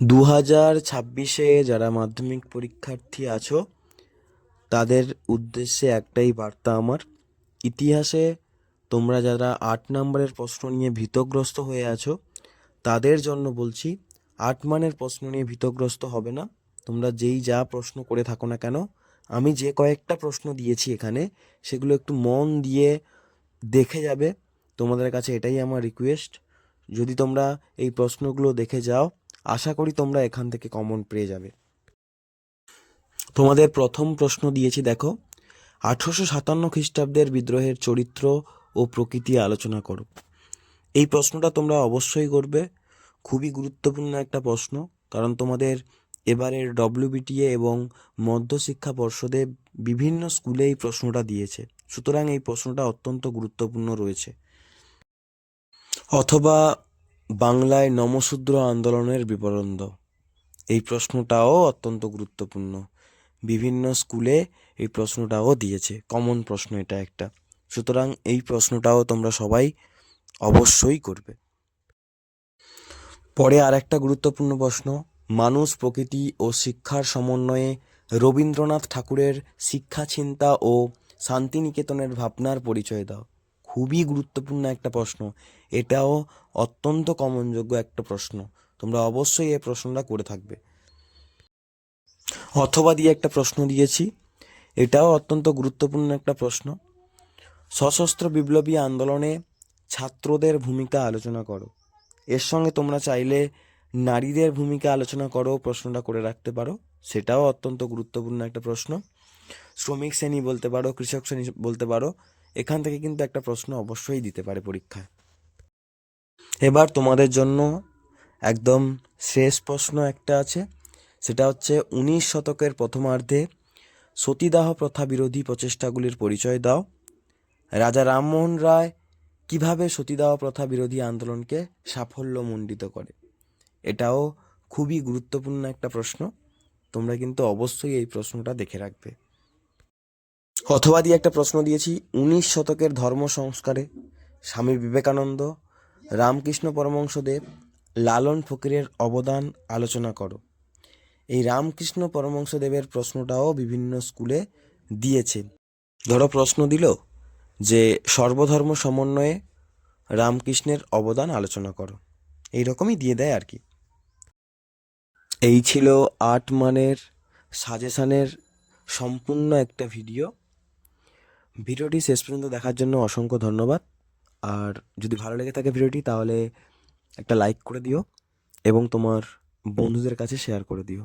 দু হাজার ছাব্বিশে যারা মাধ্যমিক পরীক্ষার্থী আছো, তাদের উদ্দেশ্যে একটাই বার্তা আমার। ইতিহাসে তোমরা যারা আট নম্বরের প্রশ্ন নিয়ে ভীতগ্রস্ত হয়ে আছো, তাদের জন্য বলছি, আট মানের প্রশ্ন নিয়ে ভীতগ্রস্ত হবে না। তোমরা যেই যা প্রশ্ন করে থাকো না কেন, আমি যে কয়েকটা প্রশ্ন দিয়েছি এখানে, সেগুলো একটু মন দিয়ে দেখে যাবে। তোমাদের কাছে এটাই আমার রিকোয়েস্ট যদি তোমরা এই প্রশ্নগুলো দেখে যাও আশা করি তোমরা এখান থেকে কমন পেয়ে যাবে। তোমাদের প্রথম প্রশ্ন দিয়েছি, দেখো। আঠারোশো সাতান্ন খ্রিস্টাব্দের বিদ্রোহের চরিত্র ও প্রকৃতি আলোচনা করো। এই প্রশ্নটা তোমরা অবশ্যই করবে। খুবই গুরুত্বপূর্ণ একটা প্রশ্ন, কারণ তোমাদের এবারের ডব্লিউবিটিএ এবং মধ্যশিক্ষা পর্ষদে বিভিন্ন স্কুলে এই প্রশ্নটা দিয়েছে। সুতরাং এই প্রশ্নটা অত্যন্ত গুরুত্বপূর্ণ রয়েছে। অথবা বাংলায় নমশূদ্র আন্দোলনের বিবরণ দাও। এই প্রশ্নটাও অত্যন্ত গুরুত্বপূর্ণ। বিভিন্ন স্কুলে এই প্রশ্নটাও দিয়েছে। কমন প্রশ্ন এটা একটা। সুতরাং এই প্রশ্নটাও তোমরা সবাই অবশ্যই করবে। পরে আর একটা গুরুত্বপূর্ণ প্রশ্ন, মানুষ, প্রকৃতি ও শিক্ষার সমন্বয়ে রবীন্দ্রনাথ ঠাকুরের শিক্ষা চিন্তা ও শান্তিনিকেতনের ভাবনার পরিচয় দাও। খুবই গুরুত্বপূর্ণ একটা প্রশ্ন। এটাও অত্যন্ত কমনযোগ্য একটা প্রশ্ন। তোমরা অবশ্যই এই প্রশ্নটা করে থাকবে। অথবা দিয়ে একটা প্রশ্ন দিয়েছি। এটাও অত্যন্ত গুরুত্বপূর্ণ একটা প্রশ্ন। সশস্ত্র বিপ্লবী আন্দোলনে ছাত্রদের ভূমিকা আলোচনা করো। এর সঙ্গে তোমরা চাইলে নারীদের ভূমিকা আলোচনা করো, প্রশ্নটা করে রাখতে পারো। সেটাও অত্যন্ত গুরুত্বপূর্ণ একটা প্রশ্ন। শ্রমিক শ্রেণি বলতে পারো, কৃষক শ্রেণি বলতে পারো এখান থেকে কিন্তু একটা প্রশ্ন অবশ্যই দিতে পারে পরীক্ষায়। এবার তোমাদের জন্য একদম শেষ প্রশ্ন একটা আছে। সেটা হচ্ছে, উনিশ শতকের প্রথমার্ধে সতীদাহ প্রথা বিরোধী প্রচেষ্টাগুলির পরিচয় দাও। রাজা রামমোহন রায় কীভাবে সতীদাহ প্রথা বিরোধী আন্দোলনকে সাফল্যমণ্ডিত করে? এটাও খুবই গুরুত্বপূর্ণ একটা প্রশ্ন। তোমরা কিন্তু অবশ্যই এই প্রশ্নটা দেখে রাখবে। অথবা দিয়ে একটা প্রশ্ন দিয়েছি, উনিশ শতকের ধর্ম সংস্কারে স্বামী বিবেকানন্দ রামকৃষ্ণ পরমংশদেব লালন ফকিরের অবদান আলোচনা করো। এই রামকৃষ্ণ পরমংশদেবের প্রশ্নটাও বিভিন্ন স্কুলে দিয়েছে। ধরো প্রশ্ন দিল যে সর্বধর্ম সমন্বয়ে রামকৃষ্ণের অবদান আলোচনা করো। এই রকমই দিয়ে দেয় আর কি। এই ছিল আট মানের সাজেশানের সম্পূর্ণ একটা ভিডিও। ভিডিওটি শেষ পর্যন্ত দেখার জন্য অসংখ্য ধন্যবাদ। আর যদি ভালো লেগে থাকে ভিডিওটি, তাহলে একটা লাইক করে দিও এবং তোমার বন্ধুদের কাছে শেয়ার করে দিও।